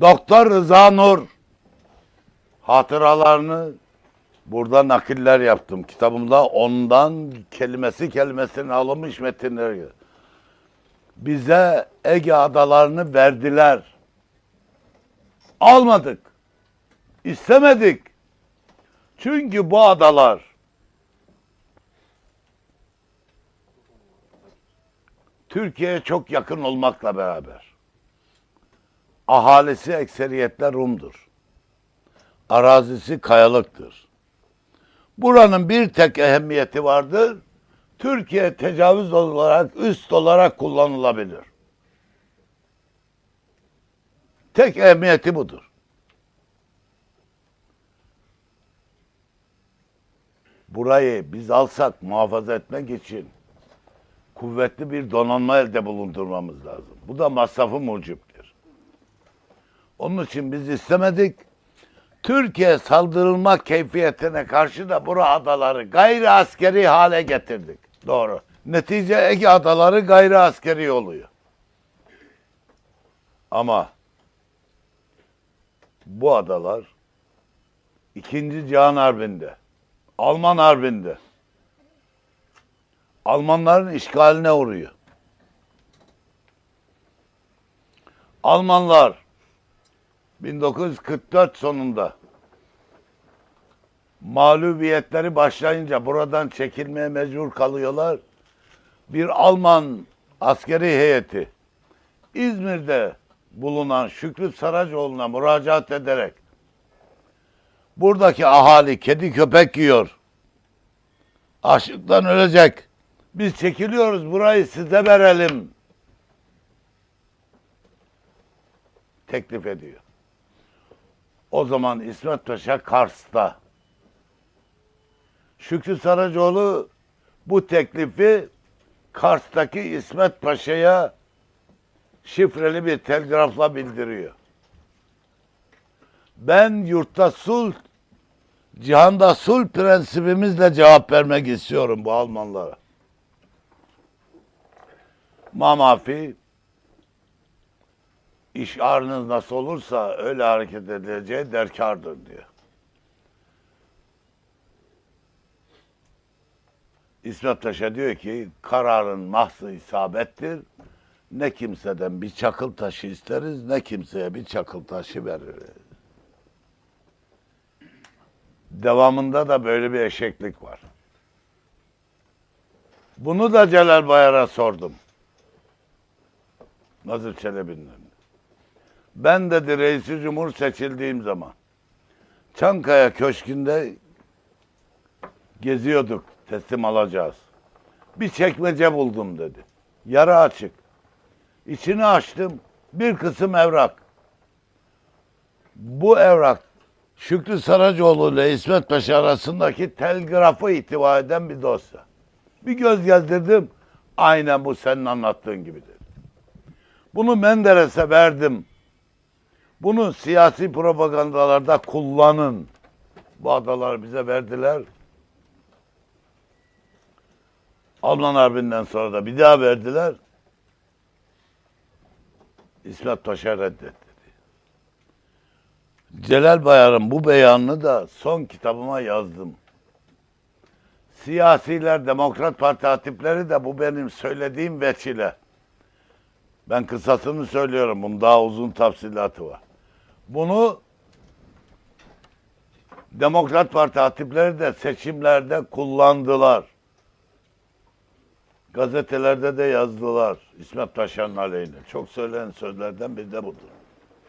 Doktor Rıza Nur hatıralarını burada nakiller yaptım. Kitabımda ondan kelimesi kelimesine alınmış metinler. Bize Ege adalarını verdiler. Almadık. İstemedik. Çünkü bu adalar Türkiye'ye çok yakın olmakla beraber ahalisi ekseriyetle Rum'dur. Arazisi kayalıktır. Buranın bir tek ehemmiyeti vardır. Türkiye tecavüz olarak, üst olarak kullanılabilir. Tek ehemmiyeti budur. Burayı biz alsak muhafaza etmek için kuvvetli bir donanma elde bulundurmamız lazım. Bu da masrafı muciptir. Onun için biz istemedik. Türkiye saldırılma keyfiyetine karşı da bura adaları gayri askeri hale getirdik. Doğru. Netice Ege adaları gayri askeri oluyor. Ama bu adalar İkinci Cihan Harbi'nde, Alman Harbi'nde Almanların işgaline uğruyor. Almanlar 1944 sonunda mağlubiyetleri başlayınca buradan çekilmeye mecbur kalıyorlar. Bir Alman askeri heyeti İzmir'de bulunan Şükrü Saracoğlu'na müracaat ederek buradaki ahali kedi köpek yiyor. Açlıktan ölecek. Biz çekiliyoruz burayı size verelim. Teklif ediyor. O zaman İsmet Paşa Kars'ta. Şükrü Saracoğlu bu teklifi Kars'taki İsmet Paşa'ya şifreli bir telgrafla bildiriyor. Ben yurtta sulh, cihanda sulh prensibimizle cevap vermek istiyorum bu Almanlara. Mamafi işarınız nasıl olursa öyle hareket edileceği derkardır diyor. İsmet Paşa diyor ki kararın mahzı isabettir. Ne kimseden bir çakıl taşı isteriz ne kimseye bir çakıl taşı veririz. Devamında da böyle bir eşeklik var. Bunu da Celal Bayar'a sordum. Nazır Çelebi'nin. Ben dedi reisi cumhur seçildiğim zaman Çankaya Köşkü'nde geziyorduk teslim alacağız. Bir çekmece buldum dedi. Yarı açık. İçini açtım. Bir kısım evrak. Bu evrak Şükrü Saracoğlu ile İsmet Paşa arasındaki telgrafı ihtiva eden bir dosya. Bir göz gezdirdim. Aynen bu senin anlattığın gibi dedi. Bunu Menderes'e verdim. Bunu siyasi propagandalarda kullanın. Bu adaları bize verdiler. Alman Harbi'nden sonra da bir daha verdiler. İsmet Paşa reddetti. Celal Bayar'ın bu beyanını da son kitabıma yazdım. Siyasiler, Demokrat Parti hatipleri de bu benim söylediğim veçile. Ben kısasını söylüyorum. Bunun daha uzun tafsilatı var. Bunu Demokrat Parti hatipleri de seçimlerde kullandılar. Gazetelerde de yazdılar İsmet Paşa'nın aleyhine. Çok söylenen sözlerden biri de budur.